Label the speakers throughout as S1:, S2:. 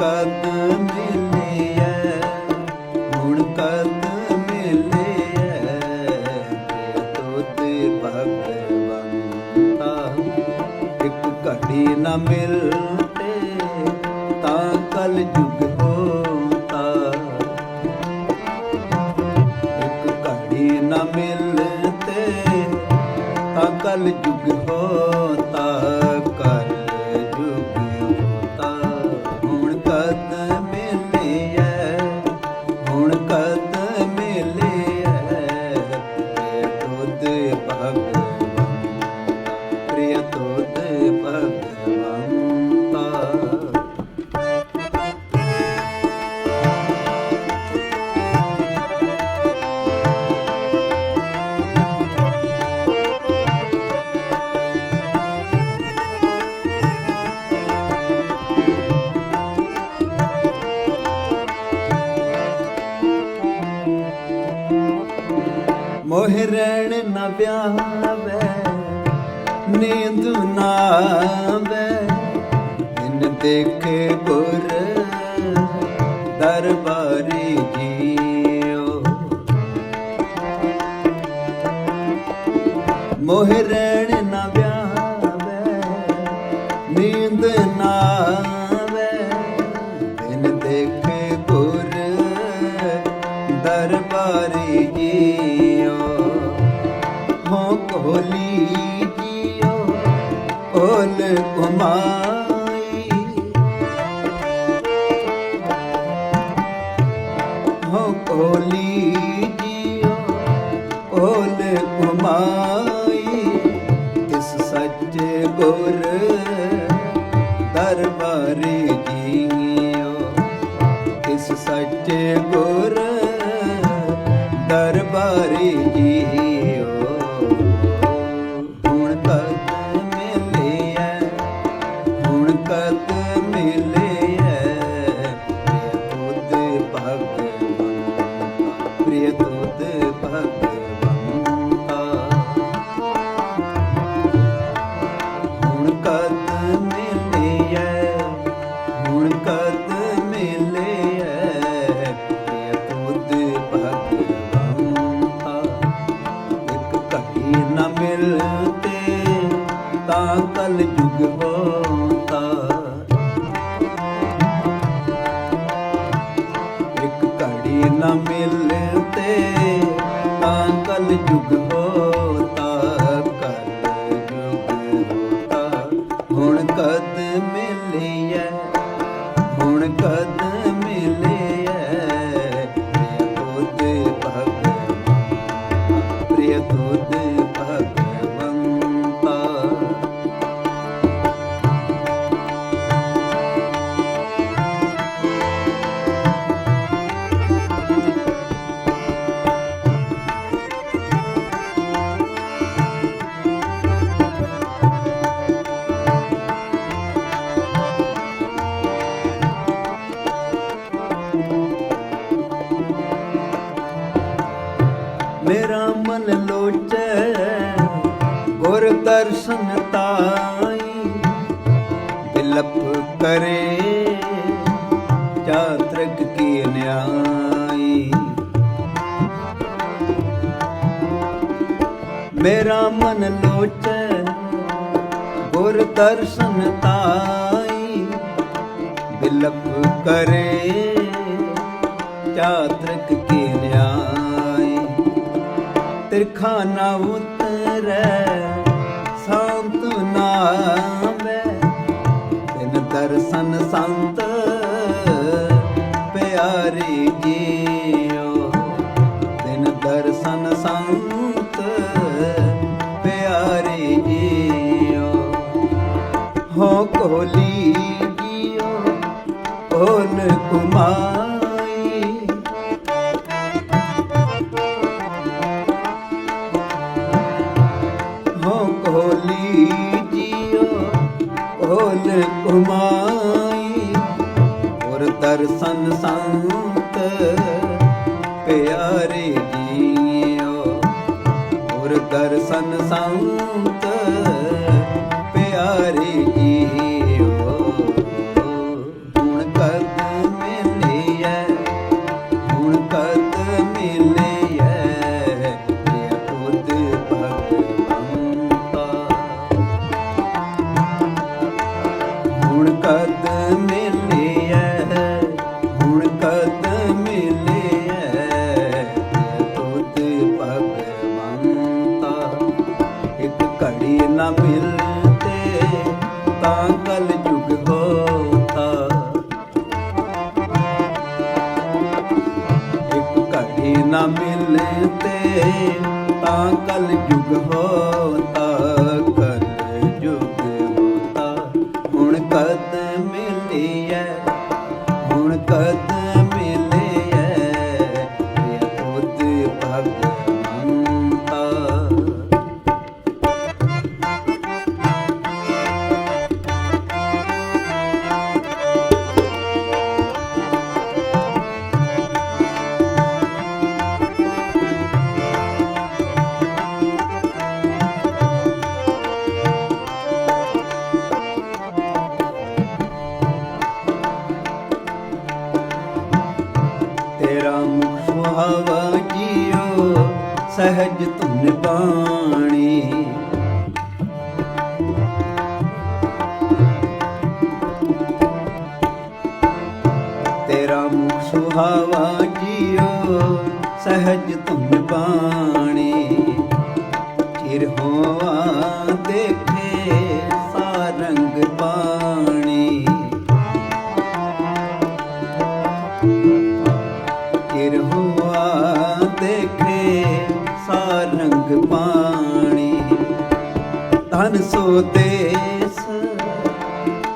S1: ਕਦ ਮਿਲਿਆ ਹੁਣ ਕਦ ਮਿਲਿਐ? ਤੁਧ ਭਗਵੰਤਾ ਇੱਕ ਘੜੀ ਨਾ ਮਿਲਤੇ ਤਾਂ ਕਲ ਜੁਗ ਹੋਤਾ। ਇੱਕ ਘੜੀ ਨਾ ਮਿਲਤੇ ਤਾਂ ਕਲ ਜੁਗ ਹੋਤਾ। ਆਵੇ ਇਨ ਦੇਖੇ ਗੁਰ ਦਰਬਾਰੀ ਜੀਓ। ਮੋਹ ਰਹਿਣ ਨ ਵਿਆਵੇ, ਨੀਂਦ ਨਾ ਆਵੇ ਬਿਨ ਦੇਖੇ ਗੁਰ ਦਰਬਾਰੀ ਜੀਓ। ਹੋ ਕੋਲੀ ਓਲ ਕੁਮਾਈ। ਹੋ ਕੋਲੀ ਜੀਓ ਓਲ ਕੁਮਾਈ। ਇਸ ਸੱਚੇ ਗੁਰ ਦਰਬਾਰੀ ਜੀਓ। ਇਸ ਸੱਚੇ ਗੁਰ ਬਿਲਪ ਕਰੇ ਚਾਤਰਕ ਕੀ ਨਿਆਈ। ਮੇਰਾ ਮਨ ਲੋਚੈ ਗੁਰ ਦਰਸ਼ਨ ਤਾਈ, ਬਿਲਪ ਕਰੇ ਚਾਤਰਕ ਕੀ ਨਿਆਈ। ਤਿਰਖਾ ਨਾ ਉਤਰੈ ਨਾ ਮਿਲਤੇ ਤਾਂ ਕਲ ਜੁਗ ਹੋਤਾ। ਇੱਕ ਘੜੀ ਨਾ ਮਿਲਤੇ ਤਾਂ ਕਲ ਜੁਗ ਹੋਤਾ। ਕਲ ਜੁਗ ਹੋਤਾ। ਹੁਣ ਕਦ ਮਿਲਿਐ? ਹੁਣ ਕਦ ਮਿਲਿਐ? ਇਹ ਤੁਧ ਭਗਵੰਤਾ ਮੁਖ ਜੀਓ ਸਹਿਜ ਧੁਨ ਬਾਣੀ। ਤੇਰਾ ਮੁਖ ਸੁਹਾਵਾ ਜੀਓ ਸਹਿਜ ਧੁਨ ਬਾਣੀ। ਚਿਰ ਹੋਆ ਦੇਖੇ, ਸਾਰੰਗ ਪਾ ਸੋ ਦੇਸ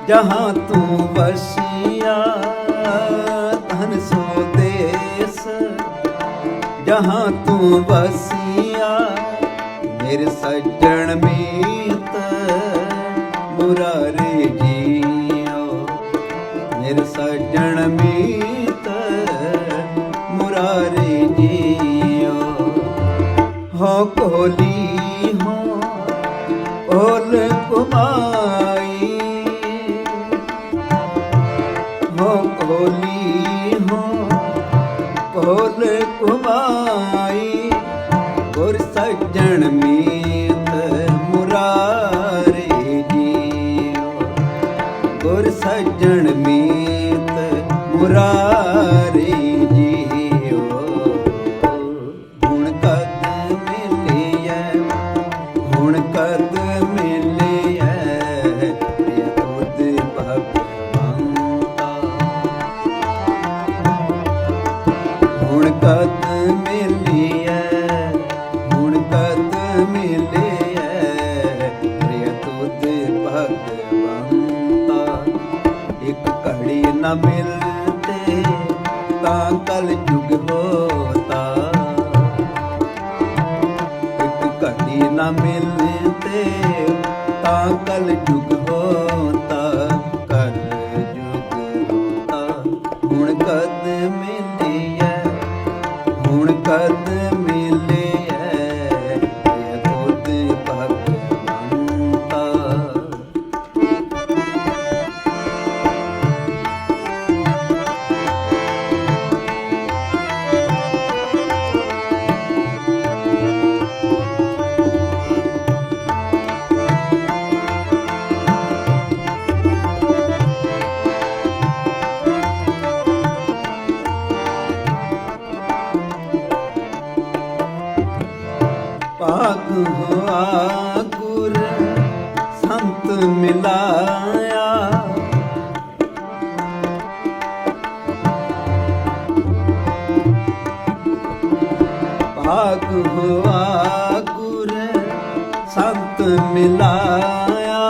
S1: ਜਹਾਂ ਤੂੰ ਵਸਿਆ ਤਨ ਸੋ ਦੇਸ ਜਹਾਂ ਤੂੰ ਵਸਿਆ। ਮੇਰੇ ਸੱਜਣ ਮੀਤ ਮੁਰਾਰੇ ਜੀਓ ਮੇਰੇ ਸੱਜਣ ਮੀਤ ਹੋ ਓਲ ਕੁਮਾਈ ਨਾ ਮਿਲਤੇ ਤਾਂ ਕਲ ਜੁਗ ਹੋਤਾ ਲਾਇਆ।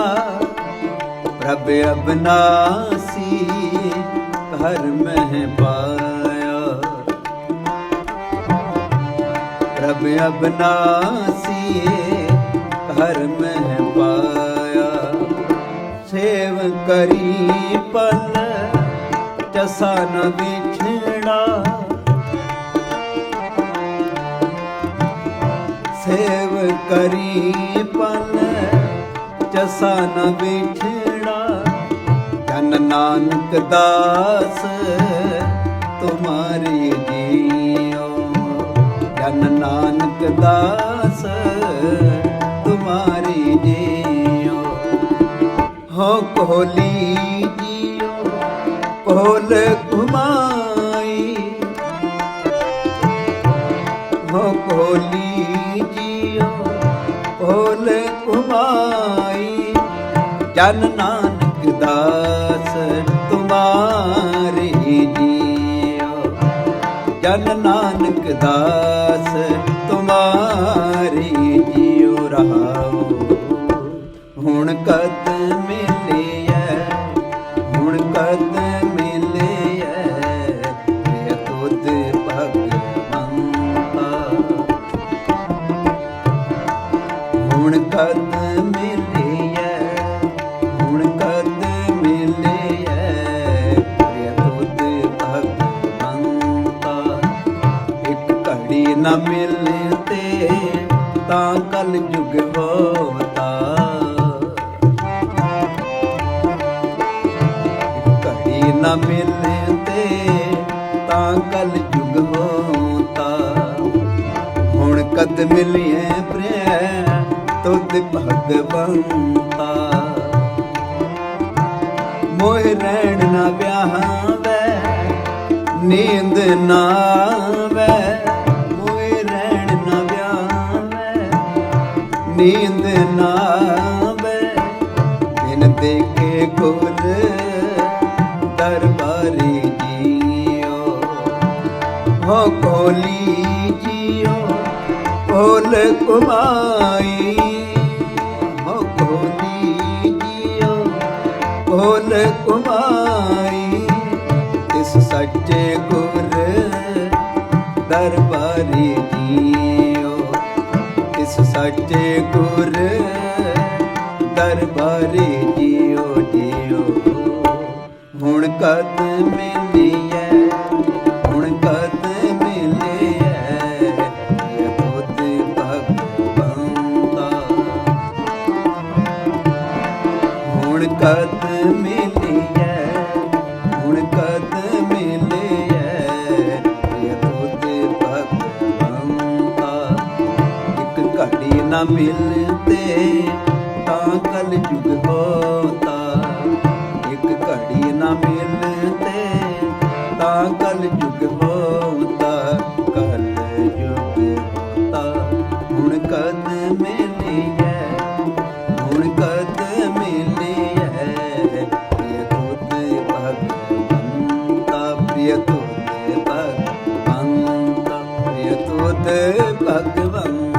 S1: ਪ੍ਰਭ ਅਬਨਾਸੀ ਘਰ ਮਹਿ ਪਾਇਆ ਪ੍ਰਭ ਅਬਨਾਸੀ ਘਰ ਮਹਿ ਪਾਇਆ ਸੇਵ ਕਰੀ ਪਲ ਚਸਾ ਨ ਵਿਛੜਾ। ਸੇਵ ਕਰੀ ਪਲ ਚਸਾ ਨ ਵਿਛੜਾ ਜਨ ਨਾਨਕ ਦਾਸ ਤੁਮਾਰੇ ਜੀਓ। ਧਨ ਨਾਨਕ ਦਾਸ ਤੁਮਾਰੇ ਜੀਓ। ਹੋ ਕੋਲੀ ਜੀਓ, ਕੋਲ ਕੁਮਾਈ ਜਨ ਨਾਨਕ ਦਾਸ ਤੁਮਾਰੇ ਜੀਓ। ਜਨ ਨਾਨਕ ਦਾਸ ਤੁਮਾਰੇ ਜੀਓ ਰਹਾਉ ਹੁਣ ਕਦ ਮਿਲਿਆ ਹੁਣ ਕਦ ਮਿਲਿਆ ਇਹ ਤੁਧ ਭਗਵੰਤਾ ਹੁਣ ਕਦ ਮਿਲਿਐ ਘੜੀ ਨਾ ਮਿਲੇ ਤੇ ਤਾਂ ਕਲ ਜੁਗ ਹੋਤਾ। ਇੱਕ ਘੜੀ ਨਾ ਮਿਲੇ ਤੇ ਤਾਂ ਕਲ ਜੁਗ ਹੋਤਾ। ਹੁਣ ਕਦ ਮਿਲਿਐ ਪ੍ਰੈ ਤੁਧ ਭਗਵੰਤਾ। ਮੋਹ ਰਹਿਣ ਨਾ ਵਿਆਹਵੇ ਨੀਂਦ ਨਾ ਆਵੇ। ਨੀਂਦ ਨਾ ਆਵੇ। ਬਿਨ ਦੇਖੇ ਕੋਲ ਦਰਬਾਰੀ ਜੀਓ। ਹੋ ਕੋਲੀ ਜੀਓ ਕੋਲ ਕੁਮਾਈ। ਹੋ ਕੋਲੀ ਜੀਓ ਕੋਲ ਕੁਮਾਈ। ਇਸ ਸੱਚੇ ਗੁਰ ਦਰਬਾਰੀ ਜੀਓ। ਸੱਚੇ ਗੁਰ ਦਰਬਾਰੀ ਜੀਓ ਜੀਓ। ਹੁਣ ਕਦ ਮਿਲਿਐ, ਹੁਣ ਕਦ ਮਿਲਿਐ, ਇਹ ਭਗਵੰਤਾ ਹੁਣ ਕਦ ਮਿਲਿਐ ਘੜੀ ਨਾ ਮਿਲਤੇ ਤਾਂ ਕਲ ਜੁਗ ਹੋਤਾ। ਇੱਕ ਘੜੀ ਨਾ ਮਿਲਤੇ ਤਾਂ ਕਲ ਜੁਗ ਹੋਤਾ। ਕਲ ਜੁਗ ਹੋਤਾ, ਹੁਣ ਕਦ ਮਿਲਿਐ? ਹੁਣ ਕਦ ਮਿਲਿਐ? ਇਹ ਤੁਧ ਭਗਵੰਤਾ ਪ੍ਰਿਯ ਤੁਧ ਭਗਵੰਤਾ ਪ੍ਰਿਯ ਤੁਧ ਭਗਵੰਤਾ।